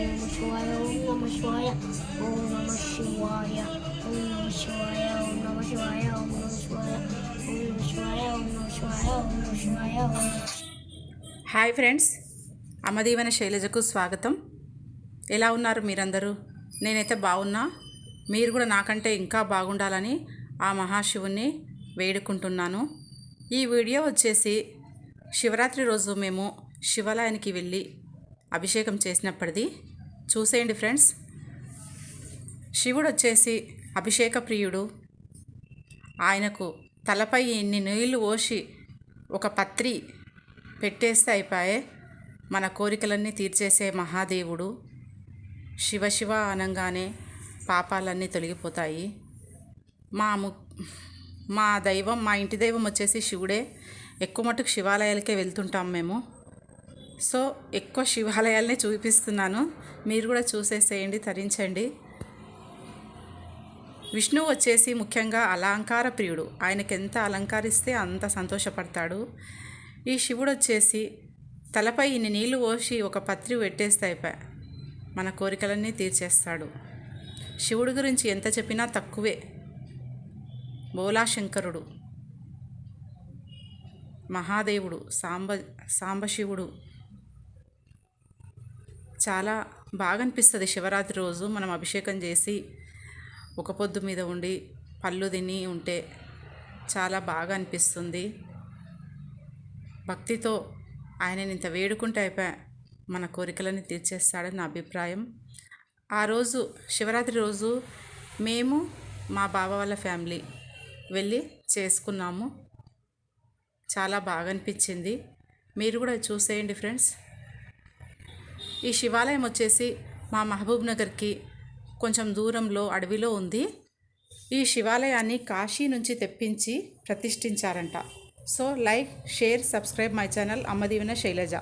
నమ శివాయ ఓం నమ శివాయ ఓం నమ శివాయ ఓం నమ శివాయ ఓం నమ శివాయ ఓం నమ శివాయ ఓం నమ శివాయ ఓం నమ శివాయ ఓం నమ శివాయ ఓం హాయ్ ఫ్రెండ్స్ అమదీవన శైలజకు స్వాగతం ఎలా ఉన్నారు మీరందరూ నేనైతే బాగున్నా మీరు కూడా నాకంటే ఇంకా బాగుండాలని ఆ మహాశివుణ్ణి వేడుకుంటున్నాను ఈ వీడియో వచ్చేసి శివరాత్రి రోజు మేము శివాలయానికి వెళ్ళి అభిషేకం చేసినప్పటిది. చూసేయండి ఫ్రెండ్స్. శివుడు వచ్చేసి అభిషేక ప్రియుడు. ఆయనకు తలపై ఇన్ని నీళ్ళు పోసి ఒక పత్రి పెట్టేస్తే అయిపోయే మన కోరికలన్నీ తీర్చేసే మహాదేవుడు. శివ శివ అనగానే పాపాలన్నీ తొలగిపోతాయి. మా ము మా దైవం మా ఇంటి దైవం వచ్చేసి శివుడే. ఎక్కువ మటుకు శివాలయాలకే వెళ్తుంటాం మేము. సో ఎక్కువ శివాలయాల్ని చూపిస్తున్నాను. మీరు కూడా చూసేసేయండి తరించండి. విష్ణువు వచ్చేసి ముఖ్యంగా అలంకార ప్రియుడు. ఆయనకి ఎంత అలంకరిస్తే అంత సంతోషపడతాడు. ఈ శివుడు వచ్చేసి తలపై ఇన్ని నీళ్ళు పోసి ఒక పత్రి పెట్టేస్తే అయిపోయా మన కోరికలన్నీ తీర్చేస్తాడు. శివుడి గురించి ఎంత చెప్పినా తక్కువే. బోలాశంకరుడు మహాదేవుడు సాంబ సాంబశివుడు చాలా బాగా అనిపిస్తుంది శివరాత్రి రోజు మనం అభిషేకం చేసి ఒక పొద్దు మీద ఉండి పళ్ళు తిని ఉంటే చాలా బాగా అనిపిస్తుంది భక్తితో ఆయనని ఇంత వేడుకుంటే అయిపోయా మన కోరికలని తీర్చేస్తాడని నా అభిప్రాయం. ఆ రోజు శివరాత్రి రోజు మేము మా బావ వాళ్ళ ఫ్యామిలీ వెళ్ళి చేసుకున్నాము. చాలా బాగా అనిపించింది మీరు కూడా చూసేయండి ఫ్రెండ్స్. ఈ శివాలయం వచ్చేసి మా మహబూబ్ నగర్కి కొంచెం దూరంలో అడవిలో ఉంది. ఈ శివాలయాన్ని కాశీ నుంచి తెప్పించి ప్రతిష్ఠించారంట. So like share subscribe my channel Ammadeevena Shailaja.